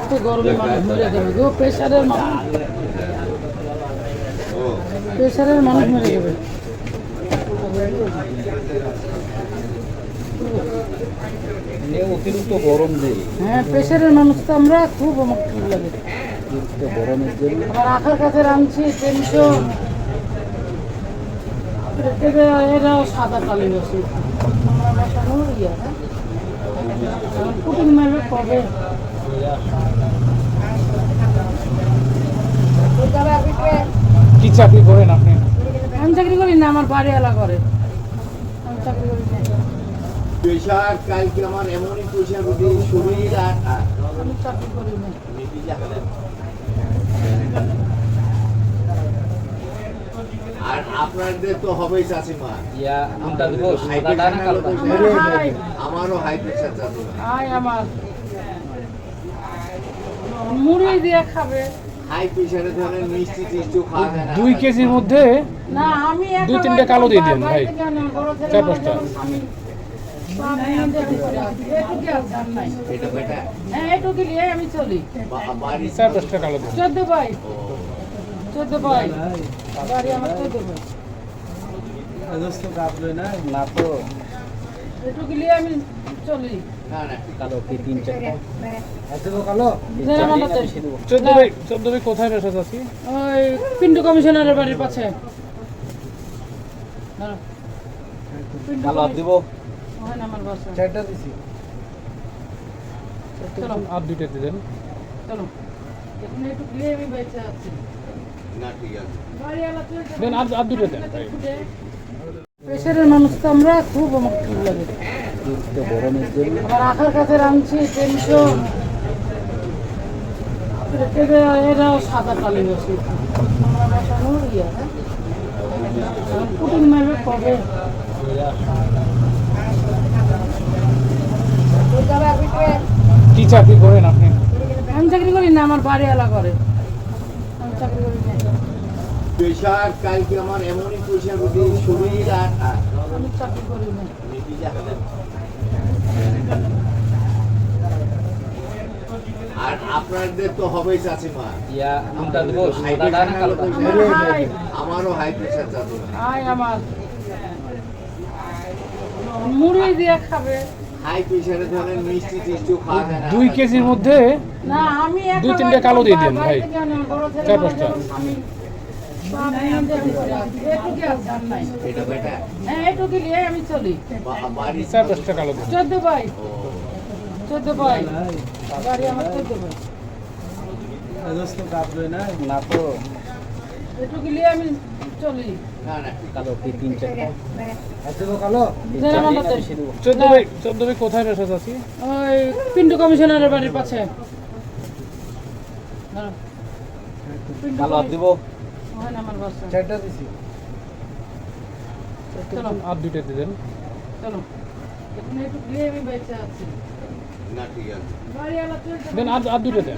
এত গরমে মানুষ মরে যাবে গো প্রেশারের মানুষ প্রেশারের মানুষ মরে যাবে। অতিরিক্ত গরম নেই হ্যাঁ প্রেশারের মানুষ তো আমরা খুব আমার খুব লাগে। গরমের জন্য। আবার আখার কাছে রাঁধছি টেনশন এরা সাদা কালি বসে। আমরা বসানো কুটুম মারবে কবে কি চাকরি করেন আপনি? আমি চাকরি করি না আমার করে আমি চাকরি করি না। প্রেশার কালকে আমার এমনই প্রেশার উঠে শরীর আর আর। আমি চাকরি করি না। আর আপনাদের তো হবেই ইয়া দিব আমারও হাই প্রেশার আমার। মুড়ি দিয়ে খাবে। দুই কেজির মধ্যে না আমি একা দুই তিনটে কালো দিয়ে দিন, ভাই। চার পাঁচটা। হ্যাঁ চার দশটা কালো দিন চোদ্দ ভাই। চোদ্দ ভাই। বাড়ি আমার চোদ্দ ভাই। না তো। আমি চলি। না না। কালো কি তিন চারটা যে চোদ্দ ভাই চোদ্দ ভাই কোথায় বসে আছি ওই পিন্টু কমিশনারের বাড়ির পাশে। পিন্টু দিব? আমার চলো। আর দুইটা দিলেন চলো। এখানে একটু নিয়ে আমি বেঁচে আছি। না ঠিক আছে। বাড়িওয়ালা চলছে দেন আর আর দুটো দেন। ভাই মানুষ তো আমরা খুব আমার খুব লাগে। আবার আখার কাছে রাঁধছি টেনশন এরা সাদা কালি বসে আমরা কবে? কি চাকরি করেন আপনি? আমি চাকরি করি না আমার বাড়িওয়ালা করে। আমি চাকরি করি না। প্রেশার কালকে আমার এমনই প্রেশার উঠে শরীর আর আর। আমি চাকরি করি না আর আপনাদের তো হবেই ইয়া দিব হাই আমারও হাই। প্রেশার চাষিমা হাই আমার। মুড়ি দিয়ে খাবে। হাই প্রেশারে ধরেন মিষ্টি টিষ্টি খাওয়া যায় দুই কেজির মধ্যে না আমি দুই তিনটে কালো দিয়ে দিন, ভাই। চার পাঁচটা। আমি হ্যাঁ এটুকু নিয়ে আমি চলি। বা- বাড়ি চার দশটা কালো দিন। চোদ্দ ভাই। চোদ্দ ভাই। বাড়ি আমার চোদ্দ ভাই। না তো এটুকু নিয়ে আমি চলি। না না ঠিক কালো কি তিন চারটা যে আমার হাতে- বেশি দিব চোদ্দ ভাই চোদ্দ ভাই কোথায় বসে আছি ওই পিন্টু কমিশনারের বাড়ির পাশে। কালো কমি- দিব ওখানে আমার বাসা। চলো। আর দুইটা দিলেন চলো। এখানে একটু নিয়ে আমি বেঁচে আছি। না ঠিক আছে। দেন আর আর দুটো দেন।